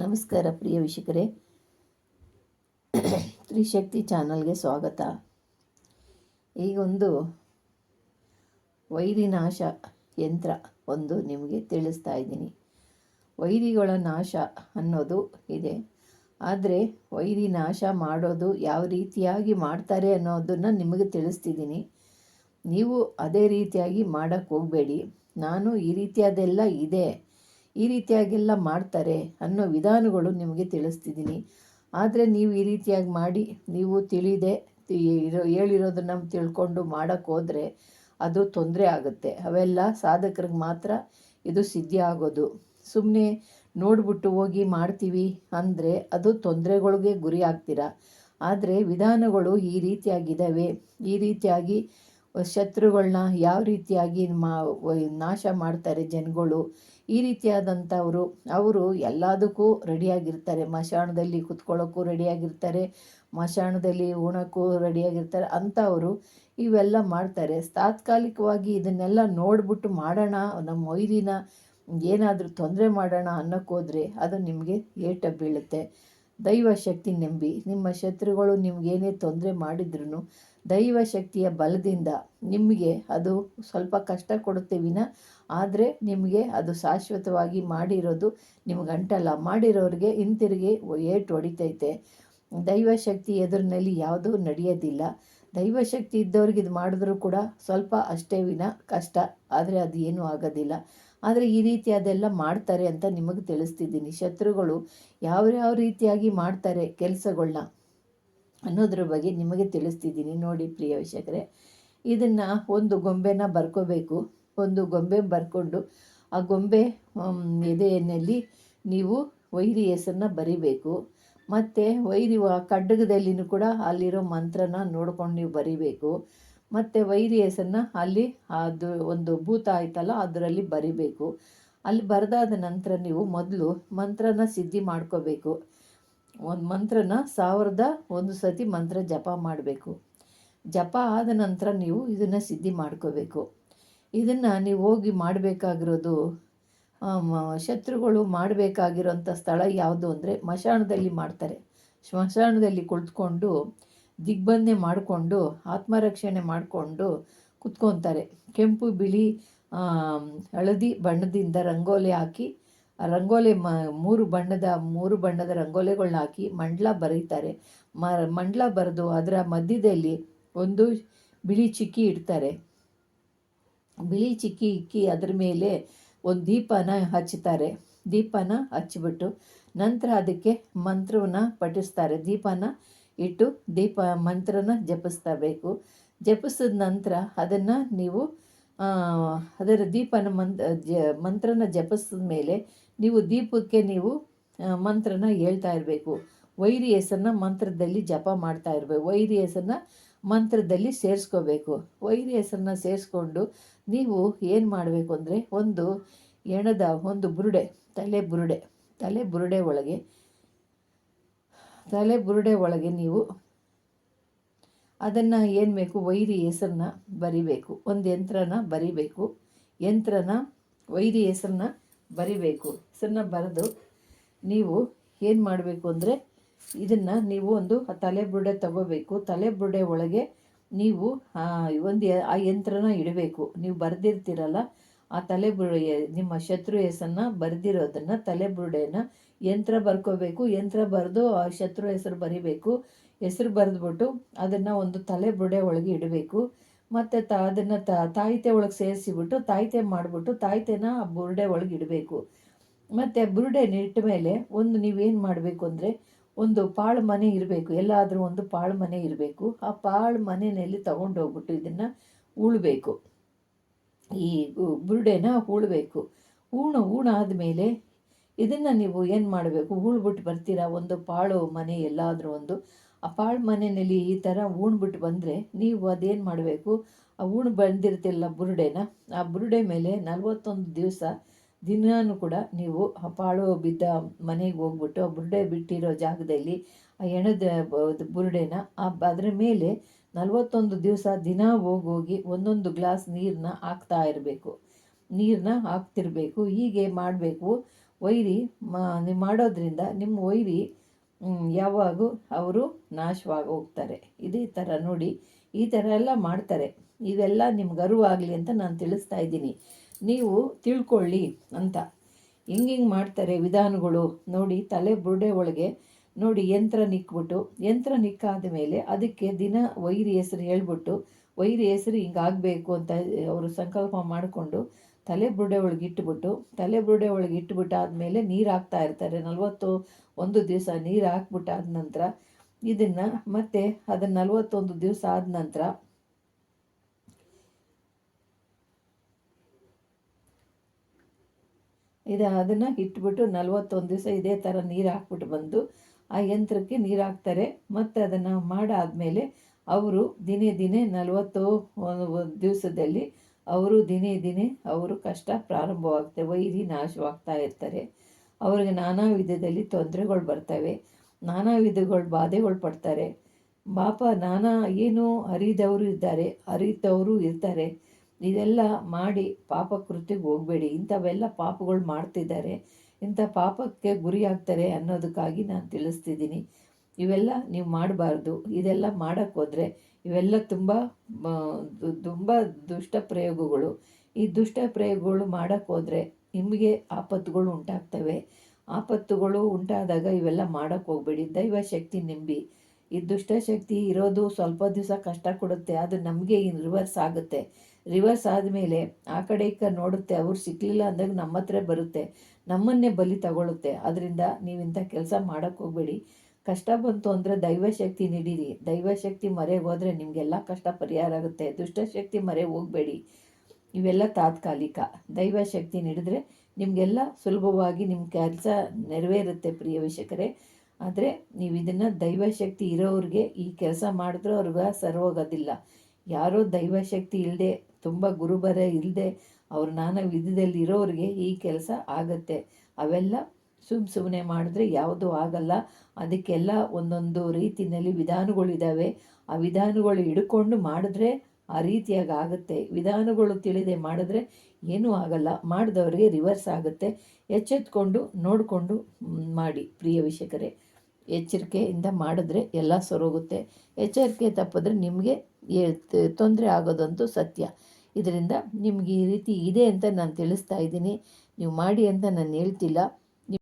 ನಮಸ್ಕಾರ ಪ್ರಿಯ ವೀಕ್ಷಕರೇ. ತ್ರಿಶಕ್ತಿ ಚಾನಲ್ಗೆ ಸ್ವಾಗತ. ಈಗೊಂದು ವೈರಿನಾಶ ಯಂತ್ರ ಒಂದು ನಿಮಗೆ ತಿಳಿಸ್ತಾ ಇದ್ದೀನಿ. ವೈರಿಗಳ ನಾಶ ಅನ್ನೋದು ಇದೆ. ಆದರೆ ವೈರಿ ನಾಶ ಮಾಡೋದು ಯಾವ ರೀತಿಯಾಗಿ ಮಾಡ್ತಾರೆ ಅನ್ನೋದನ್ನು ನಿಮಗೆ ತಿಳಿಸ್ತಿದ್ದೀನಿ. ನೀವು ಅದೇ ರೀತಿಯಾಗಿ ಮಾಡೋಕ್ಕೆ ಹೋಗಬೇಡಿ. ನಾನು ಈ ರೀತಿಯಾದೆಲ್ಲ ಇದೆ. ಈ ರೀತಿಯಾಗೆಲ್ಲ ಮಾಡ್ತಾರೆ ಅನ್ನೋ ವಿಧಾನಗಳು ನಿಮಗೆ ತಿಳಿಸ್ತಿದ್ದೀನಿ. ಆದರೆ ನೀವು ಈ ರೀತಿಯಾಗಿ ಮಾಡಿ, ನೀವು ತಿಳಿದೆ ಇರೋ, ಹೇಳಿರೋದನ್ನು ತಿಳ್ಕೊಂಡು ಮಾಡೋಕ್ಕೋದ್ರೆ ಅದು ತೊಂದರೆ ಆಗುತ್ತೆ. ಅವೆಲ್ಲ ಸಾಧಕರಿಗೆ ಮಾತ್ರ ಇದು ಸಿದ್ಧಿ ಆಗೋದು. ಸುಮ್ಮನೆ ನೋಡ್ಬಿಟ್ಟು ಹೋಗಿ ಮಾಡ್ತೀವಿ ಅಂದರೆ ಅದು ತೊಂದರೆಗಳಿಗೆ ಗುರಿ ಆಗ್ತೀರಾ? ಆದರೆ ವಿಧಾನಗಳು ಈ ರೀತಿಯಾಗಿದ್ದಾವೆ ಈ ರೀತಿಯಾಗಿ ಶತ್ರುಗಳನ್ನ ಯಾವ ರೀತಿಯಾಗಿ ಮಾ, ನಾಶ ಮಾಡ್ತಾರೆ ಜನಗಳು? ಈ ರೀತಿಯಾದಂಥವರು, ಅವರು ಎಲ್ಲದಕ್ಕೂ ರೆಡಿಯಾಗಿರ್ತಾರೆ. ಮಶಾಣದಲ್ಲಿ ಕುತ್ಕೊಳ್ಳೋಕ್ಕೂ ರೆಡಿಯಾಗಿರ್ತಾರೆ ಮಶಾಣದಲ್ಲಿ ಉಣಕ್ಕೂ ರೆಡಿಯಾಗಿರ್ತಾರೆ, ಅಂಥವರು ಇವೆಲ್ಲ ಮಾಡ್ತಾರೆ. ತಾತ್ಕಾಲಿಕವಾಗಿ ಇದನ್ನೆಲ್ಲ ನೋಡ್ಬಿಟ್ಟು ಮಾಡೋಣ, ನಮ್ಮ ಮೊಯ್ದಿನ ಏನಾದರೂ ತೊಂದರೆ ಮಾಡೋಣ ಅನ್ನೋಕ್ಕೋದ್ರೆ ಅದು ನಿಮಗೆ ಏಟ ಬೀಳುತ್ತೆ. ದೈವ ಶಕ್ತಿ ನಂಬಿ, ನಿಮ್ಮ ಶತ್ರುಗಳು ನಿಮಗೇನೇ ತೊಂದರೆ ಮಾಡಿದ್ರು ದೈವ ಶಕ್ತಿಯ ಬಲದಿಂದ ನಿಮಗೆ ಅದು ಸ್ವಲ್ಪ ಕಷ್ಟ ಕೊಡುತ್ತೆ ವಿನ. ಆದರೆ ನಿಮಗೆ ಅದು ಶಾಶ್ವತವಾಗಿ ಮಾಡಿರೋದು ನಿಮ್ಗೆ ಅಂಟಲ್ಲ ಮಾಡಿರೋರಿಗೆ ಹಿಂತಿರುಗಿ ಏಟು ಹೊಡಿತೈತೆ. ದೈವ ಶಕ್ತಿ ಎದುರಿನಲ್ಲಿ ಯಾವುದೂ ನಡೆಯೋದಿಲ್ಲ. ದೈವ ಶಕ್ತಿ ಇದ್ದವ್ರಿಗೆ ಇದು ಮಾಡಿದ್ರೂ ಕೂಡ ಸ್ವಲ್ಪ ಅಷ್ಟೇ ವಿನ ಕಷ್ಟ. ಆದರೆ ಅದು ಏನೂ ಆಗೋದಿಲ್ಲ. ಆದರೆ ಈ ರೀತಿ ಅದೆಲ್ಲ ಮಾಡ್ತಾರೆ ಅಂತ ನಿಮಗೆ ತಿಳಿಸ್ತಿದ್ದೀನಿ. ಶತ್ರುಗಳು ಯಾವ ಯಾವ ರೀತಿಯಾಗಿ ಮಾಡ್ತಾರೆ ಕೆಲಸಗಳನ್ನ ಅನ್ನೋದ್ರ ಬಗ್ಗೆ ನಿಮಗೆ ತಿಳಿಸ್ತಿದ್ದೀನಿ ನೋಡಿ ಪ್ರಿಯ ವೀಕ್ಷಕರೇ. ಇದನ್ನು ಒಂದು ಗೊಂಬೆನ ಬರ್ಕೋಬೇಕು. ಒಂದು ಗೊಂಬೆ ಬರ್ಕೊಂಡು ಆ ಗೊಂಬೆ ಎದೆಯಲ್ಲಿ ನೀವು ವೈರಿ ಹೆಸರನ್ನ ಬರಿಬೇಕು. ಮತ್ತು ವೈರಿ ಖಡ್ಗದಲ್ಲಿನೂ ಕೂಡ ಅಲ್ಲಿರೋ ಮಂತ್ರನ ನೋಡ್ಕೊಂಡು ನೀವು ಬರಿಬೇಕು. ಮತ್ತು ವೈರಿ ಹೆಸರನ್ನ ಅಲ್ಲಿ ಅದು ಒಂದು ಭೂತ ಆಯ್ತಲ್ಲ, ಅದರಲ್ಲಿ ಬರಿಬೇಕು. ಅಲ್ಲಿ ಬರೆದಾದ ನಂತರ ನೀವು ಮೊದಲು ಮಂತ್ರನ ಸಿದ್ಧಿ ಮಾಡ್ಕೋಬೇಕು. ಒಂದು ಮಂತ್ರನ ಸಾವಿರದ ಒಂದು ಸತಿ ಮಂತ್ರ ಜಪ ಮಾಡಬೇಕು. ಜಪ ಆದ ನಂತರ ನೀವು ಇದನ್ನು ಸಿದ್ಧಿ ಮಾಡ್ಕೋಬೇಕು. ಇದನ್ನು ನೀವು ಹೋಗಿ ಮಾಡಬೇಕಾಗಿರೋದು ಶತ್ರುಗಳು ಮಾಡಬೇಕಾಗಿರೋಂಥ ಸ್ಥಳ ಯಾವುದು ಅಂದರೆ ಮಶಾಣದಲ್ಲಿ ಮಾಡ್ತಾರೆ. ಸ್ಮಶಾನದಲ್ಲಿ ಕುಳಿತುಕೊಂಡು ದಿಗ್ಬಂಧನೆ ಮಾಡಿಕೊಂಡು, ಆತ್ಮರಕ್ಷಣೆ ಮಾಡಿಕೊಂಡು ಕುತ್ಕೊತಾರೆ. ಕೆಂಪು ಬಿಳಿ ಹಳದಿ ಬಣ್ಣದಿಂದ ರಂಗೋಲಿ ಹಾಕಿ ರಂಗೋಲಿ ಮ, ಮೂರು ಬಣ್ಣದ ಮೂರು ಬಣ್ಣದ ರಂಗೋಲಿಗಳನ್ನ ಹಾಕಿ ಮಂಡಲ ಬರೀತಾರೆ. ಮ, ಮಂಡಲ ಬರೆದು ಅದರ ಮಧ್ಯದಲ್ಲಿ ಒಂದು ಬಿಳಿ ಚಿಕ್ಕಿ ಇಡ್ತಾರೆ. ಬಿಳಿ ಚಿಕ್ಕಿ ಇಕ್ಕಿ ಅದ್ರ ಮೇಲೆ ಒಂದು ದೀಪನ ಹಚ್ಚುತ್ತಾರೆ ದೀಪನ ಹಚ್ಚಿಬಿಟ್ಟು ನಂತರ ಅದಕ್ಕೆ ಮಂತ್ರವನ್ನ ಪಠಿಸ್ತಾರೆ. ದೀಪನ ಇಟ್ಟು ದೀಪ, ಮಂತ್ರನ ಜಪಿಸ್ತಾ ಬೇಕು. ಜಪಿಸಿದ ನಂತರ ಅದನ್ನು ನೀವು ಅದರ ದೀಪನ ಮಂತ್ ಜ, ಮಂತ್ರನ ಜಪಿಸಿದ ಮೇಲೆ ನೀವು ದೀಪಕ್ಕೆ ನೀವು ಮಂತ್ರನ ಹೇಳ್ತಾ ಇರಬೇಕು. ವೈರಿ ಹೆಸರನ್ನ ಮಂತ್ರದಲ್ಲಿ ಜಪ ಮಾಡ್ತಾ ಇರಬೇಕು. ವೈರಿ ಹೆಸರನ್ನ ಮಂತ್ರದಲ್ಲಿ ಸೇರಿಸ್ಕೋಬೇಕು. ವೈರಿ ಹೆಸರನ್ನ ಸೇರಿಸ್ಕೊಂಡು ನೀವು ಏನು ಮಾಡಬೇಕು ಅಂದರೆ ಒಂದು ಎಣದ, ಒಂದು ಬುರುಡೆ, ತಲೆ ಬುರುಡೆ ತಲೆ ಬುರುಡೆ ಒಳಗೆ, ತಲೆ ಬುರುಡೆ ಒಳಗೆ ನೀವು ಅದನ್ನು ಏನು ಬೇಕು? ವೈರಿ ಹೆಸರನ್ನ ಬರಿಬೇಕು. ಒಂದು ಯಂತ್ರನ ಬರಿಬೇಕು. ಯಂತ್ರನ, ವೈರಿ ಹೆಸರನ್ನ ಬರಿಬೇಕು. ಹೆಸರನ್ನ ಬರೆದು ನೀವು ಏನು ಮಾಡಬೇಕು ಅಂದರೆ ಇದನ್ನು ನೀವು ಒಂದು ತಲೆ ಬುರುಡೆ ತಗೋಬೇಕು. ತಲೆ ಬುರುಡೆ ಒಳಗೆ ನೀವು ಒಂದು ಆ ಯಂತ್ರನ ಇಡಬೇಕು. ನೀವು ಬರೆದಿರ್ತೀರಲ್ಲ, ಆ ತಲೆ ಬುರುಡೆ ನಿಮ್ಮ ಶತ್ರು ಹೆಸರನ್ನ ಬರೆದಿರೋದನ್ನು ತಲೆ ಬುರುಡೆನ ಯಂತ್ರ ಬರ್ಕೋಬೇಕು. ಯಂತ್ರ ಬರೆದು ಆ ಶತ್ರು ಹೆಸರು ಬರಿಬೇಕು. ಹೆಸರು ಬರೆದ್ಬಿಟ್ಟು ಅದನ್ನು ಒಂದು ತಲೆ ಬುಡೆ ಒಳಗೆ ಇಡಬೇಕು. ಮತ್ತು ತ, ಅದನ್ನು ತ, ತಾಯಿತೆ ಒಳಗೆ ಸೇರಿಸಿಬಿಟ್ಟು ತಾಯಿತೆ ಮಾಡಿಬಿಟ್ಟು ತಾಯಿತೆನ ಆ ಬುರುಡೆ ಒಳಗೆ ಇಡಬೇಕು. ಮತ್ತು ಬುರುಡೆನ ಇಟ್ಟ ಮೇಲೆ ಒಂದು ನೀವೇನು ಮಾಡಬೇಕು ಅಂದರೆ ಒಂದು ಪಾಳು ಮನೆ ಇರಬೇಕು. ಎಲ್ಲಾದರೂ ಒಂದು ಪಾಳು ಮನೆ ಇರಬೇಕು. ಆ ಪಾಳು ಮನೆಯಲ್ಲಿ ತಗೊಂಡೋಗ್ಬಿಟ್ಟು ಇದನ್ನು ಉಳಬೇಕು. ಈ ಬುರುಡೆನ ಉಳಬೇಕು. ಹೂಣು ಹೂಣಾದ್ಮೇಲೆ ಇದನ್ನು ನೀವು ಏನು ಮಾಡಬೇಕು? ಉಳ್ಬಿಟ್ಟು ಬರ್ತೀರಾ? ಒಂದು ಪಾಳು ಮನೆ ಎಲ್ಲಾದರೂ ಒಂದು ಆ ಪಾಳು ಮನೆಯಲ್ಲಿ ಈ ಥರ ಉಣ್ಬಿಟ್ಟು ಬಂದರೆ ನೀವು ಅದೇನು ಮಾಡಬೇಕು? ಆ ಉಣ್ ಬಂದಿರ್ತಿಲ್ಲ ಬುರುಡೆನ, ಆ ಬುರುಡೆ ಮೇಲೆ ನಲ್ವತ್ತೊಂದು ದಿವಸ ದಿನಾನು ಕೂಡ ನೀವು ಆ ಪಾಳು ಬಿದ್ದ ಮನೆಗೆ ಹೋಗ್ಬಿಟ್ಟು ಆ ಬುರುಡೆ ಬಿಟ್ಟಿರೋ ಜಾಗದಲ್ಲಿ ಆ ಎಣದ ಬುರುಡೆನ, ಆ ಅದರ ಮೇಲೆ ನಲ್ವತ್ತೊಂದು ದಿವಸ ದಿನ ಹೋಗೋಗಿ ಒಂದೊಂದು ಗ್ಲಾಸ್ ನೀರನ್ನ ಹಾಕ್ತಾ ಇರಬೇಕು. ನೀರನ್ನ ಹಾಕ್ತಿರ್ಬೇಕು. ಹೀಗೆ ಮಾಡಬೇಕು. ವೈರಿ ನೀವು ಮಾಡೋದ್ರಿಂದ ನಿಮ್ಮ ವೈರಿ ಯಾವಾಗೂ ಅವರು ನಾಶವಾಗಿ ಹೋಗ್ತಾರೆ ಇದೇ ಥರ ನೋಡಿ, ಈ ಥರ ಎಲ್ಲ ಮಾಡ್ತಾರೆ. ಇವೆಲ್ಲ ನಿಮ್ಗೆ ಅರಿವಾಗಲಿ ಅಂತ ನಾನು ತಿಳಿಸ್ತಾ ಇದ್ದೀನಿ. ನೀವು ತಿಳ್ಕೊಳ್ಳಿ ಅಂತ. ಹಿಂಗೆ ಹಿಂಗೆ ಮಾಡ್ತಾರೆ ವಿಧಾನಗಳು. ನೋಡಿ, ತಲೆ ಬುರುಡೆ ಒಳಗೆ ನೋಡಿ, ಯಂತ್ರ ನಿಕ್ಬಿಟ್ಟು, ಯಂತ್ರ ನಿಕ್ಕಾದ ಮೇಲೆ ಅದಕ್ಕೆ ದಿನ ವೈರಿ ಹೆಸರು ಹೇಳ್ಬಿಟ್ಟು, ವೈರಿ ಹೆಸರು ಹಿಂಗಾಗಬೇಕು ಅಂತ ಅವರು ಸಂಕಲ್ಪ ಮಾಡಿಕೊಂಡು ತಲೆ ಬುರುಡೆ ಒಳಗೆ ಇಟ್ಬಿಟ್ಟು, ತಲೆ ಬುರುಡೆ ಒಳಗೆ ಇಟ್ಬಿಟ್ಟು ಆದಮೇಲೆ ನೀರು ಹಾಕ್ತಾ ಇರ್ತಾರೆ. ನಲ್ವತ್ತು ಒಂದು ದಿವಸ ನೀರು ಹಾಕ್ಬಿಟ್ಟಾದ ನಂತರ ಇದನ್ನು ಮತ್ತೆ ಅದನ್ನು ನಲ್ವತ್ತೊಂದು ದಿವಸ ಆದ ನಂತರ ಇದು ಅದನ್ನು ಇಟ್ಬಿಟ್ಟು ನಲ್ವತ್ತೊಂದು ದಿವಸ ಇದೇ ಥರ ನೀರು ಹಾಕ್ಬಿಟ್ಟು ಬಂದು ಆ ಯಂತ್ರಕ್ಕೆ ನೀರು ಹಾಕ್ತಾರೆ. ಮತ್ತು ಅದನ್ನು ಮಾಡಾದಮೇಲೆ ಅವರು ದಿನೇ ದಿನೇ ನಲವತ್ತು ದಿವಸದಲ್ಲಿ ಅವರು ದಿನೇ ದಿನೇ ಅವರು ಕಷ್ಟ ಪ್ರಾರಂಭವಾಗ್ತವೆ ವೈರಿ ನಾಶವಾಗ್ತಾ ಇರ್ತಾರೆ. ಅವರಿಗೆ ನಾನಾ ವಿಧದಲ್ಲಿ ತೊಂದರೆಗಳು ಬರ್ತವೆ, ನಾನಾ ವಿಧಗಳು ಬಾಧೆಗಳು ಪಡ್ತಾರೆ. ಪಾಪ ನಾನಾ ಏನು ಅರಿದವರು ಇದ್ದಾರೆ, ಅರಿತವರು ಇರ್ತಾರೆ. ಇದೆಲ್ಲ ಮಾಡಿ ಪಾಪ ಕೃತಿಗೆ ಹೋಗಬೇಡಿ. ಇಂಥವೆಲ್ಲ ಪಾಪಗಳು ಮಾಡ್ತಿದ್ದಾರೆ. ಇಂಥ ಪಾಪಕ್ಕೆ ಗುರಿಯಾಗ್ತಾರೆ ಅನ್ನೋದಕ್ಕಾಗಿ ನಾನು ತಿಳಿಸ್ತಿದ್ದೀನಿ. ಇವೆಲ್ಲ ನೀವು ಮಾಡಬಾರ್ದು. ಇದೆಲ್ಲ ಮಾಡೋಕ್ಕೋದ್ರೆ ಇವೆಲ್ಲ ತುಂಬ ತುಂಬ ದುಷ್ಟ ಪ್ರಯೋಗಗಳು. ಈ ದುಷ್ಟ ಪ್ರಯೋಗಗಳು ಮಾಡೋಕ್ಕೆ ಹೋದರೆ ನಿಮಗೆ ಆಪತ್ತುಗಳು ಉಂಟಾಗ್ತವೆ. ಆಪತ್ತುಗಳು ಉಂಟಾದಾಗ ಇವೆಲ್ಲ ಮಾಡೋಕ್ಕೆ ಹೋಗಬೇಡಿ. ದೈವ ಶಕ್ತಿ ನಂಬಿ. ಈ ದುಷ್ಟಶಕ್ತಿ ಇರೋದು ಸ್ವಲ್ಪ ದಿವಸ ಕಷ್ಟ ಕೊಡುತ್ತೆ, ಅದು ನಮಗೆ ರಿವರ್ಸ್ ಆಗುತ್ತೆ. ರಿವರ್ಸ್ ಆದಮೇಲೆ ಆ ಕಡೆ ಈ ಕಡೆ ನೋಡುತ್ತೆ, ಅವ್ರು ಸಿಕ್ಕಲಿಲ್ಲ ಅಂದಾಗ ನಮ್ಮ ಹತ್ರ ಬರುತ್ತೆ. ನಮ್ಮನ್ನೇ ಬಲಿ ತಗೊಳುತ್ತೆ. ಅದರಿಂದ ನೀವಿಂಥ ಕೆಲಸ ಮಾಡೋಕ್ಕೆ ಹೋಗಬೇಡಿ. ಕಷ್ಟ ಬಂತು ಅಂದರೆ ದೈವಶಕ್ತಿ ನೀಡಿರಿ. ದೈವಶಕ್ತಿ ಮರೆ ಹೋದ್ರೆ ನಿಮಗೆಲ್ಲ ಕಷ್ಟ ಪರಿಹಾರ ಆಗುತ್ತೆ. ದುಷ್ಟಶಕ್ತಿ ಮರೆ ಹೋಗಬೇಡಿ. ಇವೆಲ್ಲ ತಾತ್ಕಾಲಿಕ. ದೈವಶಕ್ತಿ ನೀಡಿದ್ರೆ ನಿಮಗೆಲ್ಲ ಸುಲಭವಾಗಿ ನಿಮ್ಮ ಕೆಲಸ ನೆರವೇರುತ್ತೆ ಪ್ರಿಯ ವೀಕ್ಷಕರೇ. ಆದರೆ ನೀವು ಇದನ್ನು ದೈವಶಕ್ತಿ ಇರೋರಿಗೆ ಈ ಕೆಲಸ ಮಾಡಿದ್ರೂ ಅವ್ರಿಗೆ ಸರೋಗೋದಿಲ್ಲ ಯಾರೋ ದೈವಶಕ್ತಿ ಇಲ್ಲದೆ ತುಂಬ ಗುರುಬರ ಇಲ್ಲದೆ ಅವ್ರು ನಾನಾ ವಿಧದಲ್ಲಿ ಇರೋರಿಗೆ ಈ ಕೆಲಸ ಆಗತ್ತೆ. ಅವೆಲ್ಲ ಸುಮ್ಮ ಸುಮ್ಮನೆ ಮಾಡಿದ್ರೆ ಯಾವುದೂ ಆಗಲ್ಲ. ಅದಕ್ಕೆಲ್ಲ ಒಂದೊಂದು ರೀತಿಯಲ್ಲಿ ವಿಧಾನಗಳಿದ್ದಾವೆ ಆ ವಿಧಾನಗಳು ಹಿಡ್ಕೊಂಡು ಮಾಡಿದ್ರೆ ಆ ರೀತಿಯಾಗಿ ಆಗುತ್ತೆ. ವಿಧಾನಗಳು ತಿಳಿದೆ ಮಾಡಿದ್ರೆ ಏನೂ ಆಗಲ್ಲ. ಮಾಡಿದವರಿಗೆ ರಿವರ್ಸ್ ಆಗುತ್ತೆ. ಎಚ್ಚೆತ್ಕೊಂಡು, ನೋಡಿಕೊಂಡು ಮಾಡಿ ಪ್ರಿಯ ವೀಕ್ಷಕರೇ. ಎಚ್ಚರಿಕೆಯಿಂದ ಮಾಡಿದ್ರೆ ಎಲ್ಲ ಸರೋಗುತ್ತೆ. ಎಚ್ಚರಿಕೆ ತಪ್ಪಿದ್ರೆ ನಿಮಗೆ ತೊಂದರೆ ಆಗೋದಂತೂ ಸತ್ಯ. ಇದರಿಂದ ನಿಮ್ಗೆ ಈ ರೀತಿ ಇದೆ ಅಂತ ನಾನು ತಿಳಿಸ್ತಾ ಇದ್ದೀನಿ. ನೀವು ಮಾಡಿ ಅಂತ ನಾನು ಹೇಳ್ತಿಲ್ಲ.